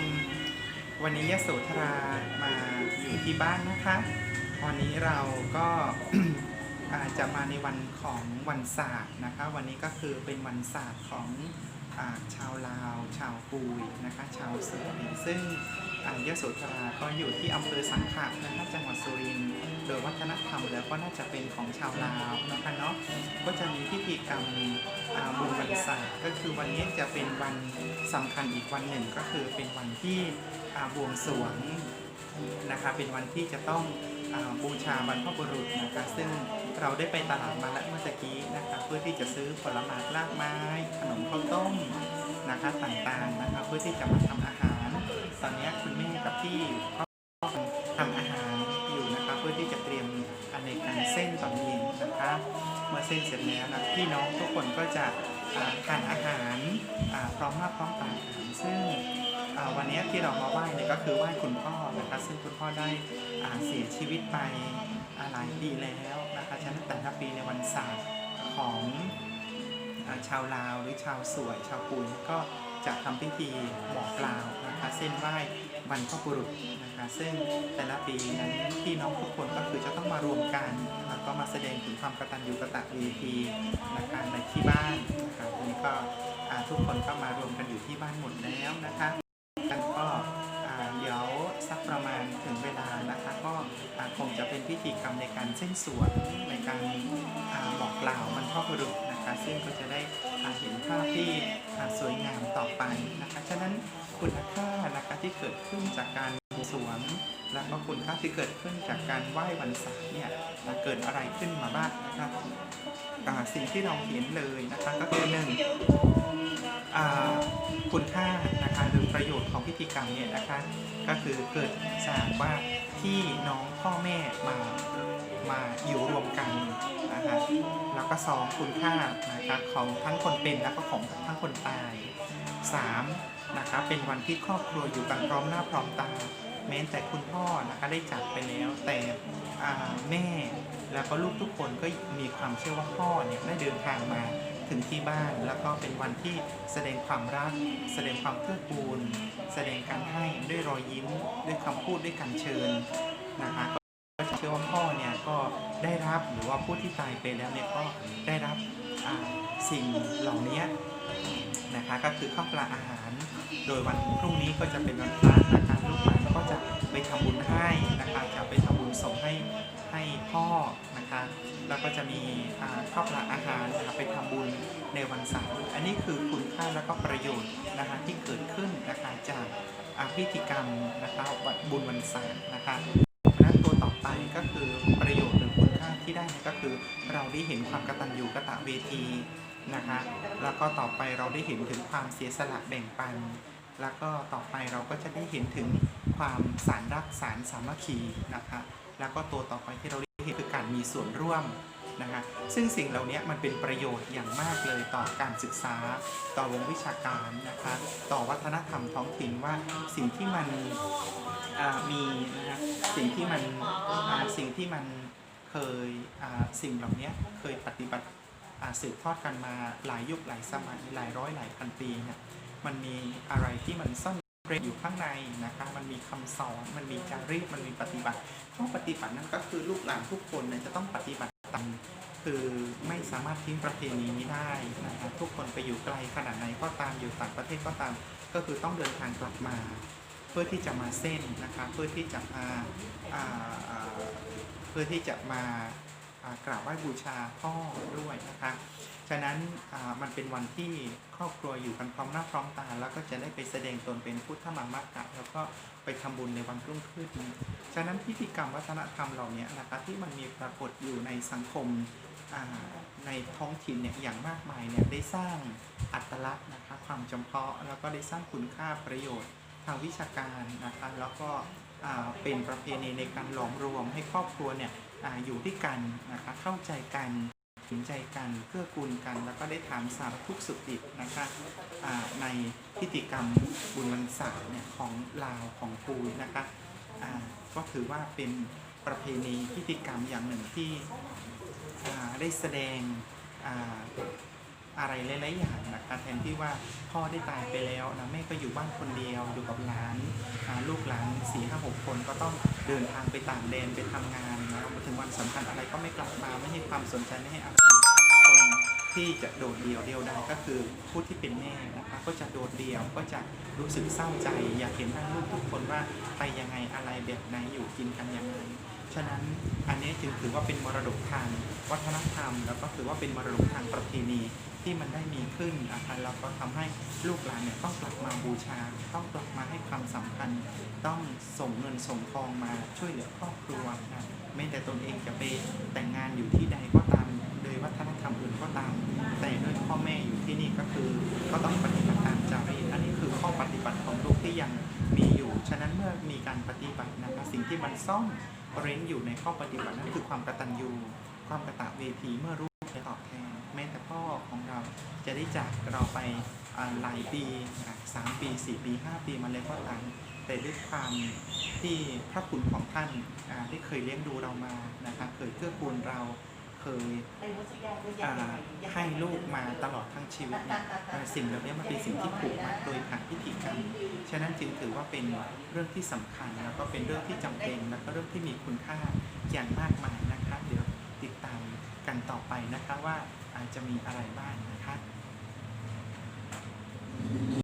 ม วันนี้ยโสธรามาอยู่ที่บ้านนะคะวันนี้เราก็าจะมาในวันของวันศาสตร์นะคะ วันนี้ก็คือเป็นวันศาสตร์ของอาชาวลาว ชาวปุยนะคะ ชาวเสือซึ่ง ยโสธราก็อยู่ที่อำเภอสังขะนะคะจังหวัดสุรินทร์โดยวัฒนธรรมแล้วก็น่าจะเป็นของชาวลาวนะคะเนาะก็จะมีพิธีกรรมบุญวันศาสตร์ก็คือวันนี้จะเป็นวันสำคัญอีกวันหนึ่งก็คือเป็นวันที่บวงสรวงนะคะเป็นวันที่จะต้องอบูชาบรรพบุรุษนะคะซึ่งเราได้ไปตลาดมาแล้วเมื่อตะกี้นะคะเพื่อที่จะซื้อผลไม้รากไม้ ขนมข้าวต้มนะคะต่างๆนะคะเพื่อที่จะมาทำอาหาร ตอนนี้คุณแม่กับพี่ก็ทำอาหารอยู่นะคะเพื่อที่จะเตรียมอันในการเส้นตอนเย็นนะคะเมื่อเส้นเสร็จแล้วนะพี่น้องทุกคนก็จะอ่าทานอาหารพร้อมหน้าพร้อมตาซึ่งวันนี้ที่เรามาไหว้เนี่ยก็คือไหว้คุณพ่อนะคะซึ่งคุณพ่อได้เสียชีวิตไปหลายปีแล้วนะคะฉะนั้นแต่ละปีในวันศาสตร์ของอชาวลาวหรือชาวสวยชาวปุยก็ จะทำพิธีบอกกล่าวนะคะเส้นไหว้บรรพบุรุษนะคะ ซึ่งแต่ละปีนั้นพี่น้องทุกคนก็คือจะต้องมารวมกันแล้วก็มาแสดงถึงความกตัญญูกตเวทีนะคะในที่บ้านนะคะวันนี้ก็ทุกคนก็มารวมกันอยู่ที่บ้านหมดแล้วนะคะกันก็เดี๋ยวสักประมาณถึงเวลานะคะ ก็คงจะเป็นพิธีกรรมในการเส้นสวนในการอบอกกล่าวมันพ่อบุรุษนะ ซึ่งก็จะได้เห็นภาพที่สวยงามต่อไปนะคะฉะนั้นคุณค่านะคะที่เกิดขึ้นจากการสวงแล้วก็คุณค่าที่เกิดขึ้นจากการไหว้วันศาสตร์เนี่ยเกิดอะไรขึ้นมาบ้างนะคะสิ่งที่เราเห็นเลยนะคะก็คือหนึ่งคุณค่านะคะหรือประโยชน์ของพิธีกรรมเนี่ยนะคะก็คือเกิดจากว่าที่น้องพ่อแม่มามาอยู่รวมกัน นะคะแล้วก็สองคุณค่านะคะของทั้งคนเป็นแล้วก็ของทั้งคนตายสามนะคะเป็นวันที่ครอบครัวอยู่กันพร้อมหน้าพร้อมตาแม้แต่คุณพ่อนะคะได้จากไปแล้ว แต่แม่แล้วก็ลูกทุกคนก็มีความเชื่อว่าพ่อเนี่ยได้เดินทางมาถึงที่บ้าน แล้วก็เป็นวันที่แสดงความรัก แสดงความเพื่อกูล แสดงการให้ด้วยรอยยิ้ม ด้วยคำพูดด้วยการเชิญนะคะก็เชื่อว่าพ่อ ได้รับหรือว่าผู้ที่ตายไปแล้วเนี่ยก็ได้รับสิ่งเหล่านี้นะคะก็คือข้าวปลาอาหาร โดยวันพรุ่งนี้ก็จะเป็นวันพระนะคะลูกหลานก็จะไปทำบุญให้นะคะจะไปทำบุญส่งให้ให้พ่อนะคะแล้วก็จะมีข้าวปลาอาหารนะคะไปทำบุญในวันเสาร์อันนี้คือคุณค่าแล้วก็ประโยชน์นะคะที่เกิดขึ้นนะคะจากพิธีกรรมนะคะบุญวันเสาร์นะคะและตัวต่อไปก็คือประโยชน์ หรือคุณค่าที่ได้ก็คือเราได้เห็นความกตัญญูกตเวทีนะคะ แล้วก็ต่อไปเราได้เห็นถึงความเสียสละแบ่งปัน แล้วก็ต่อไปเราก็จะได้เห็นถึงความสารรักสารสามัคคีนะคะ แล้วก็ตัวต่อไปที่เราได้เห็นคือการมีส่วนร่วมนะคะซึ่งสิ่งเหล่านี้มันเป็นประโยชน์อย่างมากเลยต่อการศึกษา ต่อวงวิชาการนะคะ ต่อวัฒนธรรมท้องถิ่นว่าสิ่งที่มันมีนะคะสิ่งที่มันสิ่งที่มัน เคยสิ่งเหล่านี้เคยปฏิบัติสืบทอดกันมาหลายยุคหลายสมัยหลายร้อยหลายพันปีเนี่ยมันมีอะไรที่มันซ่อนเร้นอยู่ข้างในนะคะมันมีคำสอนมันมีจารีตมันมีปฏิบัติข้อปฏิบัตินั้นก็คือลูกหลานทุกคนเนี่ยจะต้องปฏิบัติตามคือไม่สามารถทิ้งประเพณีนี้ได้นะครับทุกคนไปอยู่ไกลขนาดไหนก็ตามอยู่ต่างประเทศก็ตาม ก็คือต้องเดินทางกลับมา พื่อที่จะมาเส้นนะคะเพื่อที่จะมาเพื่อที่จะมากราบไหว้บูชาพ่อด้วยนะคะฉะนั้นมันเป็นวันที่ครอบครัวอยู่กันพร้อมหน้าพร้อมตา แล้วก็จะได้ไปแสดงตนเป็นพุทธมามากะแล้วก็ไปทำบุญในวันรุ่งขึ้น ฉะนั้นพิธีกรรมวัฒนธรรมเหล่านี้นะคะที่มันมีปรากฏอยู่ในสังคมในท้องถิ่นเนี่ยอย่างมากมายเนี่ยได้สร้างอัตลักษณ์นะคะความจำเพาะแล้วก็ได้สร้างคุณค่าประโยชน์ ทางวิชาการนะคะแล้วก็เป็นประเพณีในการหลอมรวมให้ครอบครัวเนี่ยออยู่ด้วยกันนะคะเข้าใจกันเห็นใจกันเพื่อกูลกัน แล้วก็ได้ถามสารทุกสุขดิบนะคะในพิธีกรรมบุญวันศาสตร์เนี่ยของลาวของปูนะคะก็ถือว่าเป็นประเพณีพิธีกรรมอย่างหนึ่งที่ได้แสดง อะไรหลายๆอย่างนะคะแทนที่ว่าพ่อได้ตายไปแล้วนะแม่ก็อยู่บ้านคนเดียวอยู่กับหลานลูกหลานสี่ห้าหกคนก็ต้องเดินทางไปต่างแดนไปทำงานนะมาถึงวันสำคัญอะไรก็ไม่กลับมาไม่ให้ความสนใจไม่ให้อะไรคนที่จะโดดเดี่ยวเดียวได้ก็คือผู้ที่เป็นแม่นะคะก็จะโดดเดี่ยวก็จะรู้สึกเศร้าใจ อยากเห็นหน้าลูกทุกคนว่าไปยังไงอะไรแบบไหนอยู่กินกันยังไงฉะนั้นอันนี้จึงถือว่าเป็นมรดกทางวัฒนธรรม แล้วก็ถือว่าเป็นมรดกทางประเพณี ที่มันได้มีขึ้นนะคะแล้วก็ทำให้ลูกหลานเนี่ยต้องกลับมาบูชา ต้องกลับมาให้ความสำคัญ ต้องส่งเงินส่งทองมาช่วยเหลือครอบครัวนะไม่แต่ตนเองจะไปแต่งงานอยู่ที่ใดก็ตามโดยวัฒนธรรมอื่นก็ตาม แต่ด้วยพ่อแม่อยู่ที่นี่ก็คือก็ต้องปฏิบัติตามจารีตอันนี้คือข้อปฏิบัติของลูกที่ยังมีอยู่ ฉะนั้นเมื่อมีการปฏิบัตินะคะสิ่งที่มันซ่อนเร้นอยู่ในข้อปฏิบัตินั้นคือความกตัญญูความกตเวทีเมื่อรู้ จะตอบแทนแม้แต่พ่อของเราจะได้จากเราไปหลายปีสามปีสี่ปีห้าปีมาแล้วก็ตามแต่ด้วยความที่พระคุณของท่านอ่าได้เคยเลี้ยงดูเรามานะคะเคยเกื้อกูลเราเคยให้ลูกมาตลอดทั้งชีวิตเนี่ยสิ่งเหล่านี้มันเป็นสิ่งที่ผูกมัดโดยผ่านพิธีกรรมฉะนั้นจึงถือว่าเป็นเรื่องที่สำคัญแล้วก็เป็นเรื่องที่จำเป็นแล้วก็เรื่องที่มีคุณค่าอย่างมากมายนะคะเดี๋ยว ติดตามกันต่อไปนะคะว่าอาจจะมีอะไรบ้างนะคะ